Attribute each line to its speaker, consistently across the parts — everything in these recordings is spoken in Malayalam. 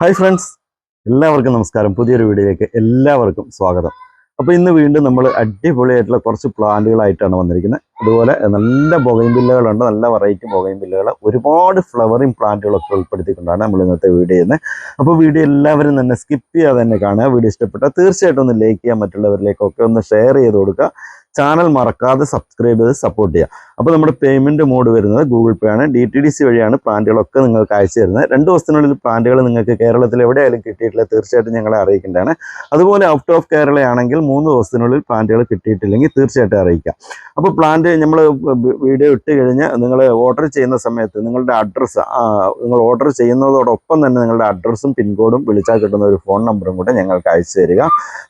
Speaker 1: ഹായ് ഫ്രണ്ട്സ് എല്ലാവർക്കും നമസ്കാരം. പുതിയൊരു വീഡിയോയിലേക്ക് എല്ലാവർക്കും സ്വാഗതം. അപ്പോൾ ഇന്ന് വീണ്ടും നമ്മൾ അടിപൊളിയായിട്ടുള്ള കുറച്ച് പ്ലാന്റുകളായിട്ടാണ് വന്നിരിക്കുന്നത്. അതുപോലെ നല്ല ബൊഗൈൻബില്ലകളുണ്ട് നല്ല വെറൈറ്റി ബൊഗൈൻബില്ലകൾ ഒരുപാട് ഫ്ലവറിങ് പ്ലാന്റുകളൊക്കെ ഉൾപ്പെടുത്തിക്കൊണ്ടാണ് നമ്മൾ ഇന്നത്തെ വീഡിയോ ചെയ്യുന്നത്. അപ്പോൾ വീഡിയോ എല്ലാവരും തന്നെ സ്കിപ്പ് ചെയ്യാതെ തന്നെ കാണുക. വീഡിയോ ഇഷ്ടപ്പെട്ടാൽ തീർച്ചയായിട്ടും ഒന്ന് ലൈക്ക് ചെയ്യാൻ മറ്റുള്ളവരിലേക്കൊക്കെ ഒന്ന് ഷെയർ ചെയ്ത് കൊടുക്കുക. ചാനൽ മറക്കാതെ സബ്സ്ക്രൈബ് ചെയ്ത് സപ്പോർട്ട് ചെയ്യുക. അപ്പോൾ നമ്മുടെ പേയ്മെന്റ് മോഡ് വരുന്നത് ഗൂഗിൾ പേ ആണ്. ഡി ടി ഡി സി വഴിയാണ് പ്ലാന്റുകളൊക്കെ നിങ്ങൾക്ക് അയച്ചു തരുന്നത്. രണ്ട് ദിവസത്തിനുള്ളിൽ പ്ലാന്റുകൾ നിങ്ങൾക്ക് കേരളത്തിൽ എവിടെയായാലും കിട്ടിയിട്ടില്ല. തീർച്ചയായിട്ടും ഞങ്ങളെ അറിയിക്കേണ്ടതാണ്. അതുപോലെ ഔട്ട് ഓഫ് കേരളയാണെങ്കിൽ മൂന്ന് ദിവസത്തിനുള്ളിൽ പ്ലാന്റുകൾ കിട്ടിയിട്ടില്ലെങ്കിൽ തീർച്ചയായിട്ടും അറിയിക്കാം. അപ്പോൾ പ്ലാന്റ് നമ്മൾ വീഡിയോ ഇട്ട് കഴിഞ്ഞ് നിങ്ങൾ ഓർഡർ ചെയ്യുന്ന സമയത്ത് നിങ്ങളുടെ അഡ്രസ്സ് നിങ്ങൾ ഓർഡർ ചെയ്യുന്നതോടൊപ്പം തന്നെ നിങ്ങളുടെ അഡ്രസ്സും പിൻകോഡും വിളിച്ചാൽ കിട്ടുന്ന ഒരു ഫോൺ നമ്പറും കൂടെ ഞങ്ങൾക്ക് അയച്ചു തരിക.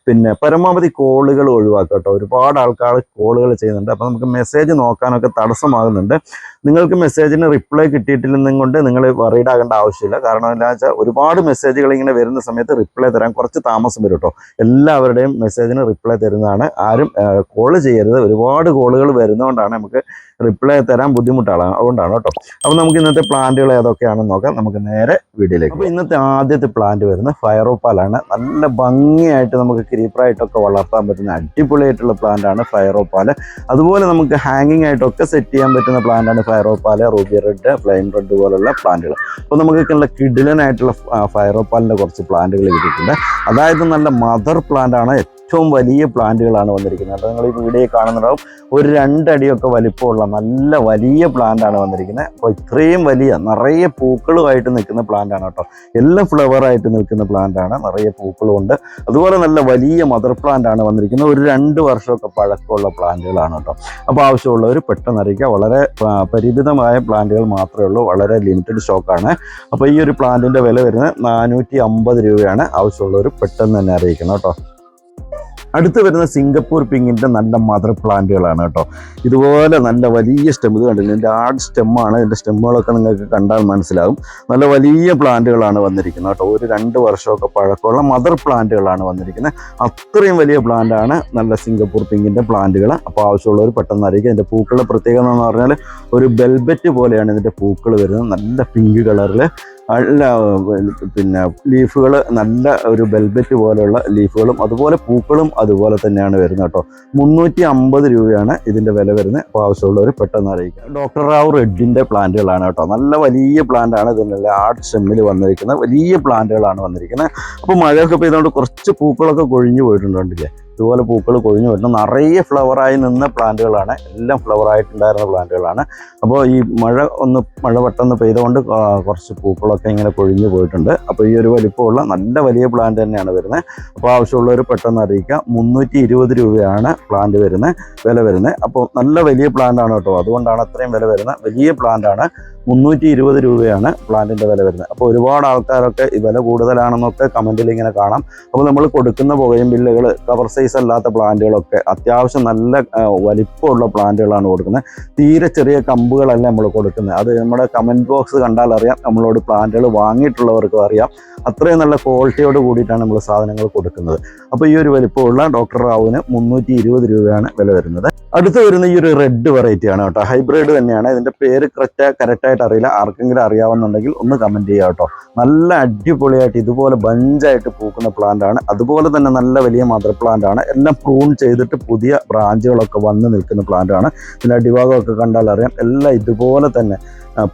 Speaker 1: പിന്നെ പരമാവധി കോളുകൾ ഒഴിവാക്കുക ഒരുപാട് ആൾക്കാർ കോളുകൾ ചെയ്യുന്നുണ്ട്. അപ്പോൾ നമുക്ക് മെസ്സേജ് നോക്കാനൊക്കെ തടസ്സമാകുന്നുണ്ട്. നിങ്ങൾക്ക് മെസ്സേജിന് റിപ്ലൈ കിട്ടിയിട്ടില്ലെന്നും കൊണ്ട് നിങ്ങൾ വറീഡ് ആകേണ്ട ആവശ്യമില്ല. കാരണം എന്താ വെച്ചാൽ ഒരുപാട് മെസ്സേജുകൾ ഇങ്ങനെ വരുന്ന സമയത്ത് റിപ്ലൈ തരാൻ കുറച്ച് താമസം വരും കേട്ടോ എല്ലാവരുടെയും മെസ്സേജിന് റിപ്ലൈ തരുന്നതാണ്. ആരും കോൾ ചെയ്യരുത്. ഒരുപാട് കോളുകൾ വരുന്നതുകൊണ്ടാണ് നമുക്ക് റിപ്ലൈ തരാൻ ബുദ്ധിമുട്ടാണ്. അതുകൊണ്ടാണ് കേട്ടോ. അപ്പോൾ നമുക്ക് ഇന്നത്തെ പ്ലാന്റുകൾ ഏതൊക്കെയാണെന്ന് നോക്കാം. നമുക്ക് നേരെ വീഡിയോയിലേക്ക് അപ്പോൾ ഇന്നത്തെ ആദ്യത്തെ പ്ലാന്റ് വരുന്നത് ഫയറോപ്പാലാണ് നല്ല ഭംഗിയായിട്ട് നമുക്ക് ക്രീപ്പറായിട്ടൊക്കെ വളർത്താൻ പറ്റുന്ന അടിപൊളിയായിട്ടുള്ള പ്ലാന്റാണ് ഫയറോപ്പാൽ അതുപോലെ നമുക്ക് ഹാങ്ങിങ് ആയിട്ടൊക്കെ സെറ്റ് ചെയ്യാൻ പറ്റുന്ന പ്ലാന്റാണ് fire opal ruby red flame red പോലുള്ള പ്ലാന്റുകൾ അപ്പോൾ നമുക്ക് കിഡിലനായിട്ടുള്ള ഫയറോപ്പാലിന്റെ കുറച്ച് പ്ലാന്റുകൾ കിട്ടിയിട്ടുണ്ട്. അതായത് നല്ല മദർ പ്ലാന്റ് ആണ് ഏറ്റവും വലിയ പ്ലാന്റുകളാണ് വന്നിരിക്കുന്നത്. അപ്പോൾ നിങ്ങൾ ഈ വീഡിയോ കാണുന്നുണ്ടാവും. ഒരു രണ്ടടിയൊക്കെ വലിപ്പമുള്ള നല്ല വലിയ പ്ലാന്റാണ് വന്നിരിക്കുന്നത്. അപ്പോൾ ഇത്രയും വലിയ നിറയെ പൂക്കളുമായിട്ട് നിൽക്കുന്ന പ്ലാന്റാണ് കേട്ടോ. എല്ലാം ഫ്ലവറായിട്ട് നിൽക്കുന്ന പ്ലാന്റാണ്. നിറയെ പൂക്കളുമുണ്ട്. അതുപോലെ നല്ല വലിയ മദർ പ്ലാന്റാണ് വന്നിരിക്കുന്നത്. ഒരു രണ്ട് വർഷമൊക്കെ പഴക്കമുള്ള പ്ലാന്റുകളാണ് കേട്ടോ. അപ്പോൾ ആവശ്യമുള്ളവർ പെട്ടെന്ന് അറിയിക്കുക. വളരെ പരിമിതമായ പ്ലാന്റുകൾ മാത്രമേ ഉള്ളൂ. വളരെ ലിമിറ്റഡ് സ്റ്റോക്കാണ്. അപ്പോൾ ഈ ഒരു പ്ലാന്റിന്റെ വില വരുന്നത് നാനൂറ്റി അമ്പത് രൂപയാണ്. ആവശ്യമുള്ളവർ പെട്ടെന്ന് തന്നെ അറിയിക്കണം കേട്ടോ. അടുത്ത് വരുന്ന സിംഗപ്പൂർ പിങ്ങിന്റെ നല്ല മദർ പ്ലാന്റുകളാണ് കേട്ടോ. ഇതുപോലെ നല്ല വലിയ സ്റ്റെം ഇത് കണ്ടില്ല? ഇതിന്റെ ആഡ് സ്റ്റെമ്മാണ് ഇതിന്റെ സ്റ്റെമ്മുകളൊക്കെ നിങ്ങൾക്ക് കണ്ടാൽ മനസ്സിലാകും നല്ല വലിയ പ്ലാന്റുകളാണ് വന്നിരിക്കുന്നത് കേട്ടോ. ഒരു രണ്ട് വർഷമൊക്കെ പഴക്കമുള്ള മദർ പ്ലാന്റുകളാണ് വന്നിരിക്കുന്നത്. അത്രയും വലിയ പ്ലാന്റാണ് നല്ല സിംഗപ്പൂർ പിങ്കിന്റെ പ്ലാന്റുകൾ. അപ്പോൾ ആവശ്യമുള്ളവർ പെട്ടെന്ന് അറിയിക്കുക ഇതിന്റെ പൂക്കളുടെ പ്രത്യേകത എന്ന് പറഞ്ഞാൽ ഒരു ബെൽബെറ്റ് പോലെയാണ് ഇതിന്റെ പൂക്കൾ വരുന്നത്. നല്ല പിങ്ക് കളറിൽ നല്ല പിന്നെ ലീഫുകൾ നല്ല ഒരു ബെൽബറ്റ് പോലെയുള്ള ലീഫുകളും അതുപോലെ പൂക്കളും അതുപോലെ തന്നെയാണ് വരുന്നത് കേട്ടോ. മുന്നൂറ്റി അമ്പത് രൂപയാണ് ഇതിന്റെ വില വരുന്നത്. അപ്പോൾ ആവശ്യമുള്ളവർ പെട്ടെന്ന് അറിയിക്കുക ഡോക്ടർ റാവു റെഡിന്റെ പ്ലാന്റുകളാണ് കേട്ടോ. നല്ല വലിയ പ്ലാന്റാണ് ഇതിന്റെ ആർട്ട് സ്റ്റെമ്മിൽ വന്നിരിക്കുന്നത്. വലിയ പ്ലാന്റുകളാണ് വന്നിരിക്കുന്നത്. അപ്പോൾ മഴയൊക്കെ പെയ്തുകൊണ്ട് കുറച്ച് പൂക്കളൊക്കെ കൊഴിഞ്ഞു പോയിട്ടുണ്ടല്ലേ ഇതുപോലെ പൂക്കൾ കൊഴിഞ്ഞു വരുന്നു. നിറയെ ഫ്ലവറായി നിന്ന പ്ലാന്റുകളാണ്. എല്ലാം ഫ്ലവറായിട്ടുണ്ടായിരുന്ന പ്ലാന്റുകളാണ്. അപ്പോൾ ഈ മഴ ഒന്ന് മഴ പെട്ടെന്ന് പെയ്തുകൊണ്ട് കുറച്ച് പൂക്കളൊക്കെ ഇങ്ങനെ കൊഴിഞ്ഞു പോയിട്ടുണ്ട്. അപ്പോൾ ഈ ഒരു വലിപ്പമുള്ള നല്ല വലിയ പ്ലാന്റ് തന്നെയാണ് വരുന്നത്. അപ്പോൾ ആവശ്യമുള്ളവർ പെട്ടെന്ന് അറിയിക്കുക മുന്നൂറ്റി ഇരുപത് രൂപയാണ് പ്ലാന്റ് വരുന്നത് വില വരുന്നത്. അപ്പോൾ നല്ല വലിയ പ്ലാന്റ് ആണ് കേട്ടോ. അതുകൊണ്ടാണ് അത്രയും വില വരുന്നത്. വലിയ പ്ലാന്റ് ആണ്. മുന്നൂറ്റി ഇരുപത് രൂപയാണ് പ്ലാന്റിന്റെ വില വരുന്നത്. അപ്പോൾ ഒരുപാട് ആൾക്കാരൊക്കെ വില കൂടുതലാണെന്നൊക്കെ കമന്റിൽ ഇങ്ങനെ കാണാം. അപ്പോൾ നമ്മൾ കൊടുക്കുന്ന പുകയും ബില്ലുകൾ കവർ സൈസ് അല്ലാത്ത പ്ലാന്റുകളൊക്കെ അത്യാവശ്യം നല്ല വലിപ്പമുള്ള പ്ലാന്റുകളാണ് കൊടുക്കുന്നത്. തീരെ ചെറിയ കമ്പുകളല്ല നമ്മൾ കൊടുക്കുന്നത്. അത് നമ്മുടെ കമന്റ് ബോക്സ് കണ്ടാൽ അറിയാം നമ്മളോട് പ്ലാന്റുകൾ വാങ്ങിയിട്ടുള്ളവർക്കും അറിയാം. അത്രയും നല്ല ക്വാളിറ്റിയോട് കൂടിയിട്ടാണ് നമ്മൾ സാധനങ്ങൾ കൊടുക്കുന്നത്. അപ്പോൾ ഈ ഒരു വലിപ്പമുള്ള ഡോക്ടർ റാവുവിന് മുന്നൂറ്റി ഇരുപത് രൂപയാണ് വില വരുന്നത്. അടുത്ത് വരുന്ന ഈ ഒരു റെഡ് വെറൈറ്റി ആണ് കേട്ടോ. ഹൈബ്രിഡ് തന്നെയാണ്. ഇതിന്റെ പേര് കറക്റ്റ് കറക്റ്റായിട്ട് അറിയില്ല. ആർക്കെങ്കിലും അറിയാവുന്നുണ്ടെങ്കിൽ ഒന്ന് കമന്റ് ചെയ്യുക കേട്ടോ. നല്ല അടിപൊളിയായിട്ട് ഇതുപോലെ ബഞ്ചായിട്ട് പൂക്കുന്ന പ്ലാന്റ് ആണ്. അതുപോലെ തന്നെ നല്ല വലിയ മദർ പ്ലാന്റ് ആണ്. എല്ലാം പ്രൂൺ ചെയ്തിട്ട് പുതിയ ബ്രാഞ്ചുകളൊക്കെ വന്ന് നിൽക്കുന്ന പ്ലാന്റ് ആണ്. ഇതിന്റെ അടിഭാഗമൊക്കെ കണ്ടാൽ അറിയാം. എല്ലാം ഇതുപോലെ തന്നെ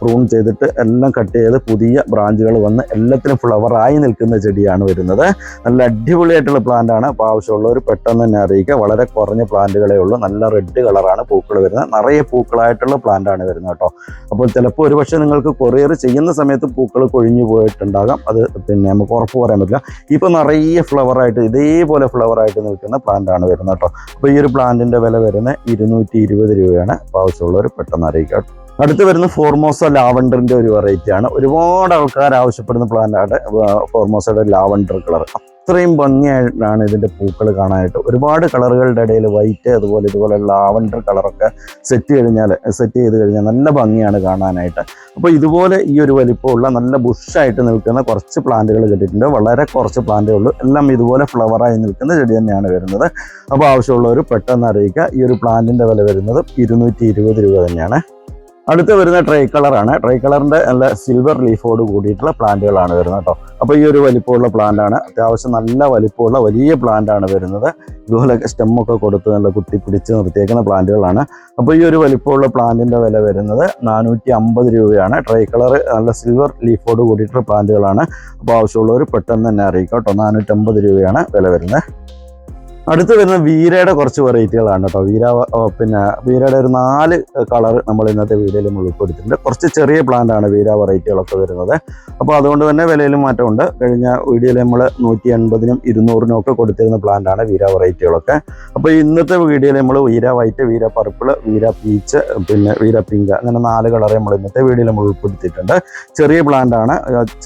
Speaker 1: പ്രൂൺ ചെയ്തിട്ട് എല്ലാം കട്ട് ചെയ്ത് പുതിയ ബ്രാഞ്ചുകൾ വന്ന് എല്ലാത്തിനും ഫ്ലവറായി നിൽക്കുന്ന ചെടിയാണ് വരുന്നത്. നല്ല അടിപൊളിയായിട്ടുള്ള പ്ലാന്റാണ് അപ്പോൾ ആവശ്യമുള്ളവർ പെട്ടെന്ന് തന്നെ അറിയിക്കുക. വളരെ കുറഞ്ഞ പ്ലാന്റുകളേ ഉള്ളൂ. നല്ല റെഡ് കളറാണ് പൂക്കൾ വരുന്നത്. നിറയെ പൂക്കളായിട്ടുള്ള പ്ലാന്റാണ് വരുന്നത് കേട്ടോ. അപ്പോൾ ചിലപ്പോൾ ഒരുപക്ഷെ നിങ്ങൾക്ക് കൊറിയർ ചെയ്യുന്ന സമയത്ത് പൂക്കൾ കൊഴിഞ്ഞു പോയിട്ടുണ്ടാകാം. അത് പിന്നെ നമുക്ക് ഉറപ്പ് പറയാൻ പറ്റില്ല. ഇപ്പോൾ നിറയെ ഫ്ലവറായിട്ട് ഇതേപോലെ ഫ്ലവറായിട്ട് നിൽക്കുന്ന പ്ലാന്റാണ് വരുന്നത് കേട്ടോ. അപ്പോൾ ഈ ഒരു പ്ലാന്റിന്റെ വില വരുന്നത് ഇരുന്നൂറ്റി ഇരുപത് രൂപയാണ്. അപ്പോൾ ആവശ്യമുള്ളവർ പെട്ടെന്ന് അറിയിക്കുക. കേട്ടോ. അടുത്ത് വരുന്ന ഫോർമോസ ലാവണ്ടറിന്റെ ഒരു വെറൈറ്റി ആണ്. ഒരുപാട് ആൾക്കാർ ആവശ്യപ്പെടുന്ന പ്ലാന്റാണ് ഫോർമോസയുടെ ലാവണ്ടർ കളർ അത്രയും ഭംഗിയായിട്ടാണ് ഇതിന്റെ പൂക്കൾ കാണാനായിട്ട്. ഒരുപാട് കളറുകളുടെ ഇടയിൽ വൈറ്റ് അതുപോലെ ഇതുപോലെ ലാവണ്ടർ കളറൊക്കെ സെറ്റ് കഴിഞ്ഞാൽ സെറ്റ് ചെയ്ത് കഴിഞ്ഞാൽ നല്ല ഭംഗിയാണ് കാണാനായിട്ട്. അപ്പോൾ ഇതുപോലെ ഈ ഒരു വലിപ്പമുള്ള നല്ല ബുഷായിട്ട് നിൽക്കുന്ന കുറച്ച് പ്ലാന്റുകൾ കിട്ടിയിട്ടുണ്ട് വളരെ കുറച്ച് പ്ലാന്റേ ഉള്ളൂ. എല്ലാം ഇതുപോലെ ഫ്ലവറായി നിൽക്കുന്ന ചെടി തന്നെയാണ് വരുന്നത്. അപ്പോൾ ആവശ്യമുള്ളവർ പെട്ടെന്ന് അറിയിക്കുക. ഈ ഒരു പ്ലാന്റിന്റെ വില വരുന്നത് ഇരുന്നൂറ്റി രൂപ തന്നെയാണ്. അടുത്ത് വരുന്ന ട്രൈ കളറാണ് ട്രൈ കളറിന്റെ നല്ല സിൽവർ ലീഫോട് കൂടിയിട്ടുള്ള പ്ലാന്റുകളാണ് വരുന്നത് കേട്ടോ. അപ്പോൾ ഈ ഒരു വലിപ്പമുള്ള പ്ലാന്റ് ആണ്. അത്യാവശ്യം നല്ല വലിപ്പമുള്ള വലിയ പ്ലാന്റ് ആണ് വരുന്നത്. ഇതുപോലെ സ്റ്റെമ്മൊക്കെ കൊടുത്ത് നല്ല കുത്തി പിടിച്ച് നിർത്തിയേക്കുന്ന പ്ലാന്റുകളാണ് അപ്പോൾ ഈ ഒരു വലിപ്പമുള്ള പ്ലാന്റിന്റെ വില വരുന്നത് നാനൂറ്റി അമ്പത് രൂപയാണ്. ട്രൈ കളർ നല്ല സിൽവർ ലീഫോട് കൂടിയിട്ടുള്ള പ്ലാന്റുകളാണ് അപ്പോൾ ആവശ്യമുള്ളവർ പെട്ടെന്ന് തന്നെ അറിയിക്കാം കേട്ടോ. നാനൂറ്റമ്പത് രൂപയാണ് വില വരുന്നത്. അടുത്ത് വരുന്ന വീരയുടെ കുറച്ച് വെറൈറ്റികളാണ് കേട്ടോ. വീര പിന്നെ വീരയുടെ ഒരു നാല് കളർ നമ്മൾ ഇന്നത്തെ വീഡിയോയിൽ ഉൾപ്പെടുത്തിയിട്ടുണ്ട്. കുറച്ച് ചെറിയ പ്ലാന്റ് ആണ് വീര വെറൈറ്റികളൊക്കെ വരുന്നത്. അപ്പോൾ അതുകൊണ്ട് തന്നെ വിലയിലും മാറ്റമുണ്ട്. കഴിഞ്ഞ വീഡിയോയിൽ നമ്മൾ നൂറ്റി എൺപതിനും ഇരുന്നൂറിനും ഒക്കെ കൊടുത്തിരുന്ന പ്ലാന്റാണ് വീര വെറൈറ്റികളൊക്കെ. അപ്പോൾ ഇന്നത്തെ വീഡിയോയിൽ നമ്മൾ Veera white Veera purple Veera peach പിന്നെ വീര പിങ്ക് അങ്ങനെ നാല് കളറ് നമ്മൾ ഇന്നത്തെ വീഡിയോയിൽ നമ്മൾ ഉൾപ്പെടുത്തിയിട്ടുണ്ട്. ചെറിയ പ്ലാന്റ് ആണ്.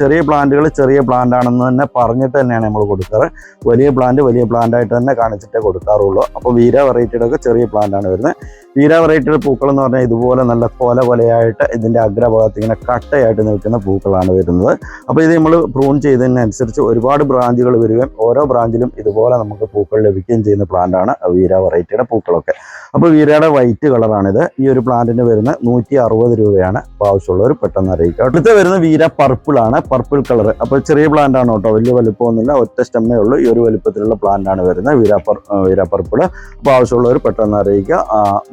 Speaker 1: ചെറിയ പ്ലാന്റുകൾ ചെറിയ പ്ലാന്റ് ആണെന്ന് തന്നെ പറഞ്ഞിട്ട് തന്നെയാണ് നമ്മൾ കൊടുക്കാറ്. വലിയ പ്ലാന്റ് വലിയ പ്ലാന്റ് ആയിട്ട് തന്നെ കാണിച്ചിട്ടേ കൊടുക്കാറുള്ളൂ. അപ്പോൾ വീര വെറൈറ്റിയുടെ ഒക്കെ ചെറിയ പ്ലാന്റാണ് വരുന്നത്. വീര വെറൈറ്റിയുടെ പൂക്കൾ എന്ന് പറഞ്ഞാൽ ഇതുപോലെ നല്ല കൊല കൊലയായിട്ട് ഇതിന്റെ അഗ്രഭാഗത്ത് ഇങ്ങനെ കട്ടയായിട്ട് നിൽക്കുന്ന പൂക്കളാണ് വരുന്നത്. അപ്പോൾ ഇത് നമ്മൾ പ്രൂൺ ചെയ്തതിനനുസരിച്ച് ഒരുപാട് ബ്രാഞ്ചുകൾ വരികയും ഓരോ ബ്രാഞ്ചിലും ഇതുപോലെ നമുക്ക് പൂക്കൾ ലഭിക്കുകയും ചെയ്യുന്ന പ്ലാന്റാണ് വീര വെറൈറ്റിയുടെ പൂക്കളൊക്കെ. അപ്പോൾ വീരയുടെ വൈറ്റ് കളറാണിത് ഈ ഒരു പ്ലാന്റിന് വരുന്ന നൂറ്റി അറുപത് രൂപയാണ് ആവശ്യമുള്ളവർ പെട്ടെന്ന് അറിയിക്കുക. അടുത്ത വരുന്ന വീര പർപ്പിൾ ആണ്. പർപ്പിൾ കളർ അപ്പോൾ ചെറിയ പ്ലാന്റ് ആണ് കേട്ടോ. വലിയ വലുപ്പമൊന്നുമില്ല. ഒറ്റ സ്റ്റെമ്മേ ഉള്ളൂ. ഈ ഒരു വലുപ്പത്തിലുള്ള പ്ലാന്റ് ആണ് വരുന്നത്. വീര പർ വീര പർപ്പിൾ അപ്പോൾ ആവശ്യമുള്ളവർ പെട്ടെന്ന് അറിയിക്കുക.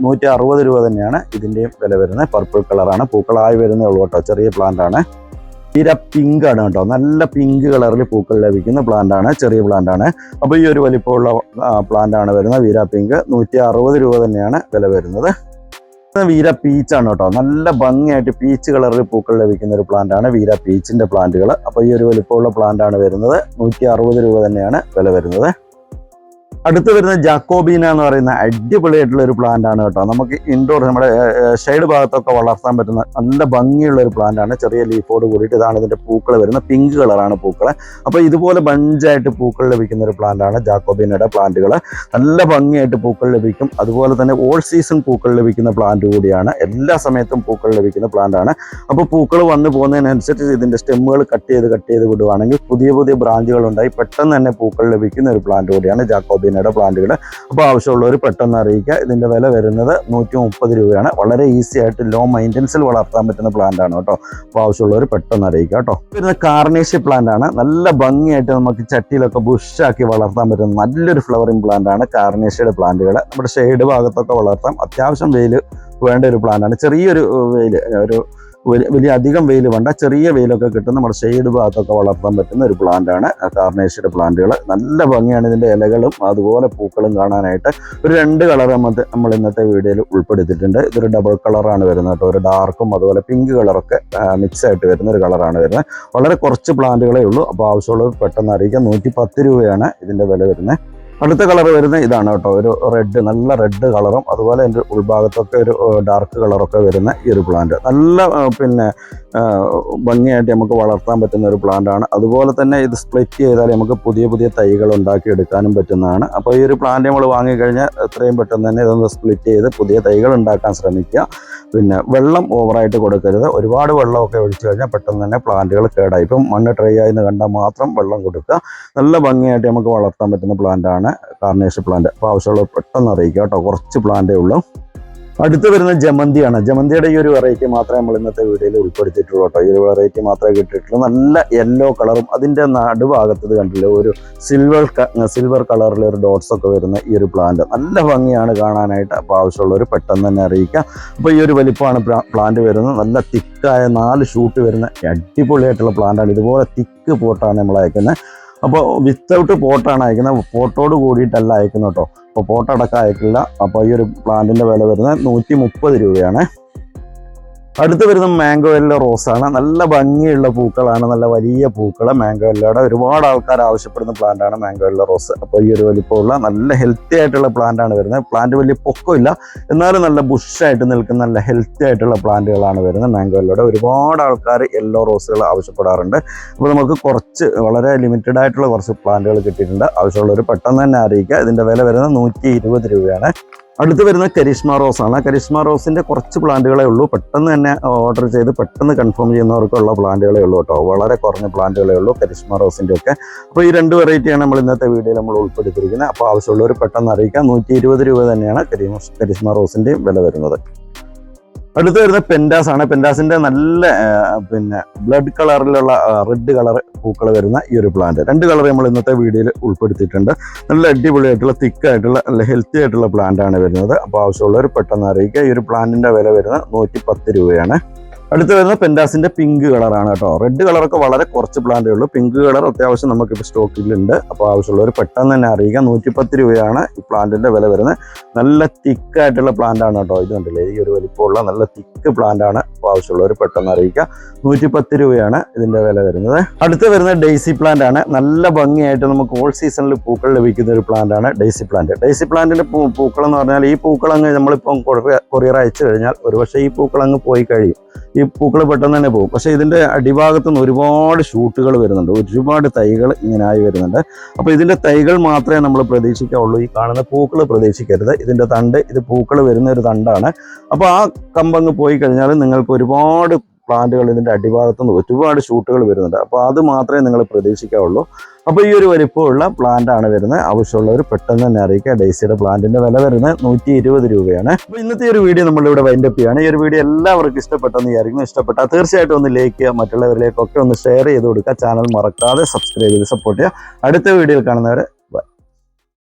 Speaker 1: നൂറ്റി അറുപത് രൂപ തന്നെയാണ് ഇതിന്റെയും വില വരുന്നത്. പർപ്പിൾ കളറാണ് പൂക്കളായി വരുന്നേ ഉള്ളൂ കേട്ടോ. ചെറിയ പ്ലാന്റ് ആണ്. തീര പിങ്ക് ആണ് കേട്ടോ. നല്ല പിങ്ക് കളറിൽ പൂക്കൾ ലഭിക്കുന്ന പ്ലാന്റ് ആണ് ചെറിയ പ്ലാന്റ് ആണ്. അപ്പോൾ ഈ ഒരു വലിപ്പമുള്ള പ്ലാന്റ് ആണ് വരുന്നത്. വീര പിങ്ക് നൂറ്റി അറുപത് രൂപ തന്നെയാണ് വില വരുന്നത്. വീര പീച്ച് ആണ് കേട്ടോ. നല്ല ഭംഗിയായിട്ട് പീച്ച് കളറിൽ പൂക്കൾ ലഭിക്കുന്ന ഒരു പ്ലാന്റ് ആണ് വീര പീച്ചിന്റെ പ്ലാന്റുകൾ അപ്പോൾ ഈ ഒരു വലിപ്പമുള്ള പ്ലാന്റ് ആണ് വരുന്നത്. നൂറ്റി രൂപ തന്നെയാണ് വില വരുന്നത്. അടുത്ത് വരുന്ന ജാക്കോബീന എന്ന് പറയുന്ന അടിപൊളിയായിട്ടുള്ള ഒരു പ്ലാന്റ് ആണ് കേട്ടോ. നമുക്ക് ഇൻഡോർ നമ്മുടെ ഷെയ്ഡ് ഭാഗത്തൊക്കെ വളർത്താൻ പറ്റുന്ന നല്ല ഭംഗിയുള്ള ഒരു പ്ലാന്റ് ആണ്. ചെറിയ ലീഫോട് കൂടിയിട്ട് ഇതാണ് ഇതിന്റെ പൂക്കൾ വരുന്ന പിങ്ക് കളറാണ് പൂക്കൾ അപ്പോൾ ഇതുപോലെ ബഞ്ചായിട്ട് പൂക്കൾ ലഭിക്കുന്ന ഒരു പ്ലാന്റ് ആണ് ജാക്കോബീനയുടെ പ്ലാന്റുകൾ നല്ല ഭംഗിയായിട്ട് പൂക്കൾ ലഭിക്കും. അതുപോലെ തന്നെ ഓൾ സീസൺ പൂക്കൾ ലഭിക്കുന്ന പ്ലാന്റ് കൂടിയാണ്. എല്ലാ സമയത്തും പൂക്കൾ ലഭിക്കുന്ന പ്ലാന്റ് ആണ്. അപ്പോൾ പൂക്കൾ വന്നു പോകുന്നതിനനുസരിച്ച് ഇതിന്റെ സ്റ്റെമ്മുകൾ കട്ട് ചെയ്ത് കട്ട് ചെയ്ത് വിടുവാണെങ്കിൽ പുതിയ പുതിയ ബ്രാഞ്ചുകൾ ഉണ്ടായി പെട്ടെന്ന് തന്നെ പൂക്കൾ ലഭിക്കുന്ന ഒരു പ്ലാന്റ് കൂടിയാണ് ജാക്കോബീനയുടെ പ്ലാന്റുകൾ അപ്പോൾ ആവശ്യമുള്ളവർ പെട്ടെന്ന് അറിയിക്കുക. ഇതിന്റെ വില വരുന്നത് നൂറ്റി മുപ്പത് രൂപയാണ്. വളരെ ഈസി ആയിട്ട് ലോ മെയിന്റനൻസിൽ വളർത്താൻ പറ്റുന്ന പ്ലാന്റാണ് കേട്ടോ. അപ്പോൾ ആവശ്യമുള്ളവർ പെട്ടെന്ന് അറിയിക്കുക കേട്ടോ. വരുന്ന കാർണേഷ്യ പ്ലാന്റാണ് നല്ല ഭംഗിയായിട്ട് നമുക്ക് ചട്ടിയിലൊക്കെ ബുഷാക്കി വളർത്താൻ പറ്റുന്ന നല്ലൊരു ഫ്ലവറിംഗ് പ്ലാന്റ് ആണ് കാർണേഷ്യയുടെ പ്ലാന്റുകൾ നമ്മുടെ ഷെയ്ഡ് ഭാഗത്തൊക്കെ വളർത്താം. അത്യാവശ്യം വെയിൽ വേണ്ട ഒരു പ്ലാന്റാണ് ചെറിയൊരു വെയിൽ ഒരു വലിയ അധികം വെയിൽ വേണ്ട. ചെറിയ വെയിലൊക്കെ കിട്ടുന്ന നമ്മുടെ ഷെയ്ഡ് ഭാഗത്തൊക്കെ വളർത്താൻ പറ്റുന്ന ഒരു പ്ലാന്റ് ആണ്. കാർണേഷ്യയുടെ പ്ലാന്റുകൾ നല്ല ഭംഗിയാണ് ഇതിന്റെ ഇലകളും അതുപോലെ പൂക്കളും കാണാനായിട്ട്. ഒരു രണ്ട് കളർ നമ്മൾ ഇന്നത്തെ വീഡിയോയിൽ ഉൾപ്പെടുത്തിയിട്ടുണ്ട്. ഇതൊരു ഡബിൾ കളറാണ് വരുന്നത് കേട്ടോ. ഒരു ഡാർക്കും അതുപോലെ പിങ്ക് കളറൊക്കെ മിക്സ് ആയിട്ട് വരുന്ന ഒരു കളറാണ് വരുന്നത്. വളരെ കുറച്ച് പ്ലാന്റുകളേ ഉള്ളൂ. അപ്പോൾ ആവശ്യമുള്ളവർ പെട്ടെന്ന് അറിയിക്കാം. നൂറ്റി രൂപയാണ് ഇതിന്റെ വില വരുന്നത്. അടുത്ത കളർ വരുന്ന ഇതാണ് കേട്ടോ. ഒരു റെഡ് നല്ല റെഡ് കളറും അതുപോലെ എന്റെ ഉൾഭാഗത്തൊക്കെ ഒരു ഡാർക്ക് കളറൊക്കെ വരുന്ന ഈ ഒരു പ്ലാന്റ് നല്ല പിന്നെ ഭംഗിയായിട്ട് നമുക്ക് വളർത്താൻ പറ്റുന്ന ഒരു പ്ലാന്റാണ് അതുപോലെ തന്നെ ഇത് സ്പ്ലിറ്റ് ചെയ്താൽ നമുക്ക് പുതിയ പുതിയ തൈകൾ ഉണ്ടാക്കി എടുക്കാനും പറ്റുന്നതാണ്. അപ്പോൾ ഈ ഒരു പ്ലാന്റ് നമ്മൾ വാങ്ങിക്കഴിഞ്ഞാൽ എത്രയും പെട്ടെന്ന് തന്നെ ഇതൊന്ന് സ്പ്ലിറ്റ് ചെയ്ത് പുതിയ തൈകൾ ഉണ്ടാക്കാൻ ശ്രമിക്കുക. പിന്നെ വെള്ളം ഓവറായിട്ട് കൊടുക്കരുത്. ഒരുപാട് വെള്ളമൊക്കെ ഒഴിച്ചു കഴിഞ്ഞാൽ പെട്ടെന്ന് തന്നെ പ്ലാന്റുകൾ കേടായി. ഇപ്പം മണ്ണ് ഡ്രൈ ആയി എന്ന് കണ്ടാൽ മാത്രം വെള്ളം കൊടുക്കുക. നല്ല ഭംഗിയായിട്ട് നമുക്ക് വളർത്താൻ പറ്റുന്ന പ്ലാന്റ് ആണ് കാർണേഷ്യ പ്ലാന്റ് അപ്പോൾ ആവശ്യമുള്ള പെട്ടെന്ന് അറിയിക്കുക കേട്ടോ. കുറച്ച് പ്ലാന്റേ ഉള്ളൂ. അടുത്ത് വരുന്ന ജമന്തിയാണ്. ജമന്തിയുടെ ഈ ഒരു വെറൈറ്റി മാത്രമേ നമ്മൾ ഇന്നത്തെ വീഡിയോയിൽ ഉൾപ്പെടുത്തിയിട്ടുള്ളൂ കേട്ടോ. ഈ ഒരു വെറൈറ്റി മാത്രമേ കിട്ടിയിട്ടുള്ളൂ. നല്ല യെല്ലോ കളറും അതിന്റെ നടുഭാഗത്ത് ഇത് കണ്ടില്ലേ? ഒരു സിൽവർ സിൽവർ കളറിൽ ഒരു ഡോട്ട്സ് ഒക്കെ വരുന്ന ഈ ഒരു പ്ലാന്റ് നല്ല ഭംഗിയാണ് കാണാനായിട്ട്. അപ്പോൾ ആവശ്യമുള്ളവർ പെട്ടെന്ന് തന്നെ അറിയിക്കാം. അപ്പോൾ ഈ ഒരു വലിപ്പമാണ് പ്ലാന്റ് വരുന്നത്. നല്ല തിക്കായ നാല് ഷൂട്ട് വരുന്ന അടിപൊളിയായിട്ടുള്ള പ്ലാന്റാണ് ഇതുപോലെ തിക്ക് പോട്ടാണ് നമ്മൾ അയക്കുന്നത് അപ്പോൾ വിത്തൗട്ട് പോട്ടാണ് അയക്കുന്നത്. പോട്ടോട് കൂടിയിട്ടല്ല അയക്കുന്നത് കേട്ടോ. അപ്പോൾ പോട്ടടക്കം അയക്കില്ല. അപ്പോൾ ഈ ഒരു പ്ലാന്റിന്റെ വില വരുന്നത് നൂറ്റി മുപ്പത് രൂപയാണ്. അടുത്ത് വരുന്ന മാംഗോ എല്ലോ റോസാണ്. നല്ല ഭംഗിയുള്ള പൂക്കളാണ്. നല്ല വലിയ പൂക്കൾ മാംഗോ യെല്ലോയുടെ ഒരുപാട് ആൾക്കാർ ആവശ്യപ്പെടുന്ന പ്ലാന്റാണ് മാംഗോ എല്ലോ റോസ്. അപ്പോൾ ഈ ഒരു വലിപ്പമുള്ള നല്ല ഹെൽത്തി ആയിട്ടുള്ള പ്ലാന്റാണ് വരുന്നത്. പ്ലാന്റ് വലിയ പൊക്കമില്ല. എന്നാലും നല്ല ബുഷായിട്ട് നിൽക്കുന്ന നല്ല ഹെൽത്തി ആയിട്ടുള്ള പ്ലാന്റുകളാണ് വരുന്നത് മാംഗോ യെല്ലോയുടെ ഒരുപാട് ആൾക്കാർ യെല്ലോ റോസുകൾ ആവശ്യപ്പെടാറുണ്ട്. അപ്പോൾ നമുക്ക് കുറച്ച് വളരെ ലിമിറ്റഡ് ആയിട്ടുള്ള കുറച്ച് പ്ലാന്റുകൾ കിട്ടിയിട്ടുണ്ട്. ആവശ്യമുള്ളവർ പെട്ടെന്ന് തന്നെ അറിയിക്കുക. ഇതിന്റെ വില വരുന്നത് നൂറ്റി രൂപയാണ്. അടുത്ത് വരുന്ന കരിഷ്മ റോസ് ആണ്. കരിഷ്മ റോസിന്റെ കുറച്ച് പ്ലാന്റുകളേ ഉള്ളൂ. പെട്ടെന്ന് തന്നെ ഓർഡർ ചെയ്ത് പെട്ടെന്ന് കൺഫേം ചെയ്യുന്നവർക്കുള്ള പ്ലാന്റുകളേ ഉള്ളൂ കേട്ടോ. വളരെ കുറഞ്ഞ പ്ലാന്റുകളേ ഉള്ളൂ കരിഷ്മ റോസിന്റെ ഒക്കെ. അപ്പോൾ ഈ രണ്ട് വെറൈറ്റിയാണ് നമ്മൾ ഇന്നത്തെ വീഡിയോയിൽ നമ്മൾ ഉൾപ്പെടുത്തിയിരിക്കുന്നത്. അപ്പോൾ ആവശ്യമുള്ളവർ പെട്ടെന്ന് അറിയിക്കാം. നൂറ്റി രൂപ തന്നെയാണ് കരിമ കരിഷ്മ റോസിന്റെയും വില വരുന്നത്. അടുത്ത് വരുന്ന പെൻഡാസ് ആണ്. പെൻഡാസിന്റെ നല്ല പിന്നെ ബ്ലഡ് കളറിലുള്ള റെഡ് കളർ പൂക്കൾ വരുന്ന ഈ ഒരു പ്ലാന്റ് രണ്ട് കളർ നമ്മൾ ഇന്നത്തെ വീഡിയോയിൽ ഉൾപ്പെടുത്തിയിട്ടുണ്ട്. നല്ല അടിപൊളിയായിട്ടുള്ള തിക്കായിട്ടുള്ള നല്ല ഹെൽത്തി ആയിട്ടുള്ള പ്ലാന്റ് ആണ് വരുന്നത്. അപ്പോൾ ആവശ്യമുള്ളവർ പെട്ടെന്ന് അറിയിക്കുക. ഈ ഒരു പ്ലാന്റിന്റെ വില വരുന്നത് നൂറ്റി രൂപയാണ്. അടുത്ത് വരുന്നത് പെൻഡാസിന്റെ പിങ്ക് കളറാണ് കേട്ടോ. റെഡ് കളറൊക്കെ വളരെ കുറച്ച് പ്ലാന്റേ ഉള്ളൂ. പിങ്ക് കളർ അത്യാവശ്യം നമുക്കിപ്പോൾ സ്റ്റോക്കിലുണ്ട്. അപ്പോൾ ആവശ്യമുള്ളവർ പെട്ടെന്ന് തന്നെ അറിയിക്കുക. നൂറ്റിപ്പത്ത് രൂപയാണ് ഈ പ്ലാന്റിന്റെ വില വരുന്നത്. നല്ല തിക്കായിട്ടുള്ള പ്ലാന്റ് ആണ് കേട്ടോ. ഇത് കണ്ടില്ലേ? ഈ ഒരു വലിപ്പമുള്ള നല്ല തിക്ക് പ്ലാന്റ് ആണ്. അപ്പോൾ ആവശ്യമുള്ളവർ പെട്ടെന്ന് അറിയിക്കുക. നൂറ്റിപ്പത്ത് രൂപയാണ് ഇതിന്റെ വില വരുന്നത്. അടുത്ത് വരുന്ന ഡെയ്സി പ്ലാന്റ് ആണ്. നല്ല ഭംഗിയായിട്ട് നമുക്ക് ഓൾ സീസണിൽ പൂക്കൾ ലഭിക്കുന്ന ഒരു പ്ലാന്റ് ആണ് ഡെയ്സി പ്ലാന്റ് ഡെയ്സി പ്ലാന്റിന്റെ പൂ പൂക്കൾ എന്ന് പറഞ്ഞാൽ ഈ പൂക്കളങ്ങ് നമ്മളിപ്പം കൊറിയർ അയച്ചു കഴിഞ്ഞാൽ ഒരുപക്ഷെ ഈ പൂക്കളങ്ങ് പോയി കഴിയും. ഈ പൂക്കൾ പെട്ടെന്ന് തന്നെ പോകും. പക്ഷേ ഇതിന്റെ അടിഭാഗത്തു നിന്ന് ഒരുപാട് ഷൂട്ടുകൾ വരുന്നുണ്ട്. ഒരുപാട് തൈകൾ ഇങ്ങനായി വരുന്നുണ്ട്. അപ്പോൾ ഇതിന്റെ തൈകൾ മാത്രമേ നമ്മൾ പ്രതീക്ഷിക്കാവുള്ളൂ. ഈ കാണുന്ന പൂക്കൾ പ്രതീക്ഷിക്കരുത്. ഇതിന്റെ തണ്ട് ഇത് പൂക്കൾ വരുന്ന ഒരു തണ്ടാണ്. അപ്പോൾ ആ കമ്പങ്ങ് പോയി കഴിഞ്ഞാൽ നിങ്ങൾക്ക് ഒരുപാട് പ്ലാന്റുകൾ ഇതിന്റെ അടിഭാഗത്ത് നിന്ന് ഒരുപാട് ഷൂട്ടുകൾ വരുന്നുണ്ട്. അപ്പോൾ അത് മാത്രമേ നിങ്ങൾ പ്രതീക്ഷിക്കാവുള്ളൂ. അപ്പോൾ ഈ ഒരു വലിപ്പമുള്ള പ്ലാന്റാണ് വരുന്നത്. ആവശ്യമുള്ളവർ പെട്ടെന്ന് തന്നെ അറിയിക്കുക. ഡേസിയുടെ പ്ലാന്റിന്റെ വില വരുന്നത് നൂറ്റി ഇരുപത് രൂപയാണ്. അപ്പോൾ ഇന്നത്തെ ഒരു വീഡിയോ നമ്മളിവിടെ വൈൻഡപ്പ് ചെയ്യുകയാണ്. ഈ ഒരു വീഡിയോ എല്ലാവർക്കും ഇഷ്ടപ്പെട്ടെന്ന് വിചാരിക്കുന്നു. ഇഷ്ടപ്പെട്ടാൽ തീർച്ചയായിട്ടും ഒന്ന് ലൈക്ക് ചെയ്യുക. മറ്റുള്ളവരിലേക്കൊക്കെ ഒന്ന് ഷെയർ ചെയ്ത് കൊടുക്കുക. ചാനൽ മറക്കാതെ സബ്സ്ക്രൈബ് ചെയ്ത് സപ്പോർട്ട് ചെയ്യുക. അടുത്ത വീഡിയോയിൽ കാണുന്നവരെ